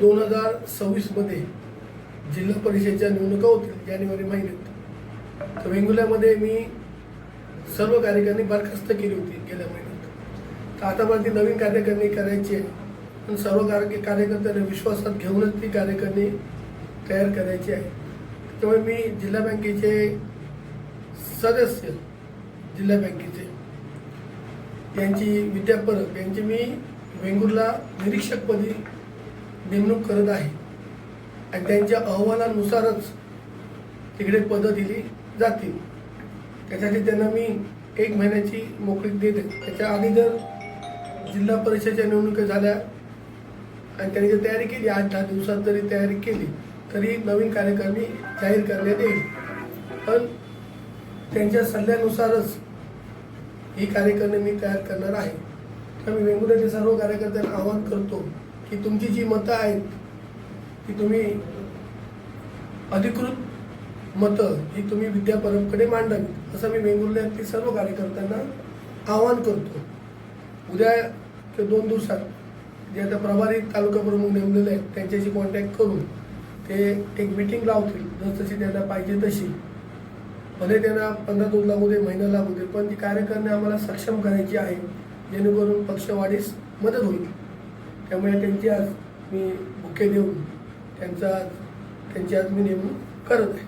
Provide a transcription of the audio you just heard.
दोन हजार सव्वीसमध्ये जिल्हा परिषदेच्या निवडणुका होतील जानेवारी महिन्यात. तर वेंगुल्यामध्ये मी सर्व कार्यकारिणी बरखास्त केली होती गेल्या महिन्यात. तर आता मला ती नवीन कार्यकारिणी करायची आहे. पण सर्व कार्य कार्यकर्त्यांना विश्वासात घेऊनच ती कार्यकारिणी तयार करायची आहे. त्यामुळे मी जिल्हा बँकेचे सदस्य जिल्हा बँकेचे यांची विद्या परब यांची मी वेंगुर्ला निरीक्षकपदी नेमणूक करत आहे. आणि त्यांच्या अहवालानुसारच तिकडे पदं दिली जातील. त्यासाठी त्यांना मी एक महिन्याची मोकळीक देते. त्याच्या आधी जर जिल्हा परिषदेच्या निवडणुका झाल्या आणि त्यांनी जर तयारी केली आठ दहा दिवसात जरी तयारी केली तरी नवीन कार्यकारिणी जाहीर करण्यात येईल. पण त्यांच्या सल्ल्यानुसारच ही कार्यकारिणी मी तयार करणार आहे. तर मी सर्व कार्यकर्त्यांना आवाहन करतो की तुमची जी मतं आहेत ती तुम्ही अधिकृत मतं ही तुम्ही विद्यापरमकडे मांडावी असं मी वेंगुर्ल्यातील सर्व कार्यकर्त्यांना आवाहन करतो. उद्या किंवा दोन दिवसात जे आता प्रभारी तालुका प्रमुख नेमलेले आहेत त्यांच्याशी कॉन्टॅक्ट करून ते एक मिटिंग लावतील जस त्यांना पाहिजे तशी. भले त्यांना पंधरा दोन लागू दे महिना लागू दे पण ती कार्यकर्ते आम्हाला सक्षम करायची आहे जेणेकरून पक्षवाढीस मदत होईल. त्यामुळे त्यांची आज मी बुके देऊन त्यांचा त्यांची आज मी नेमणूक करत आहे.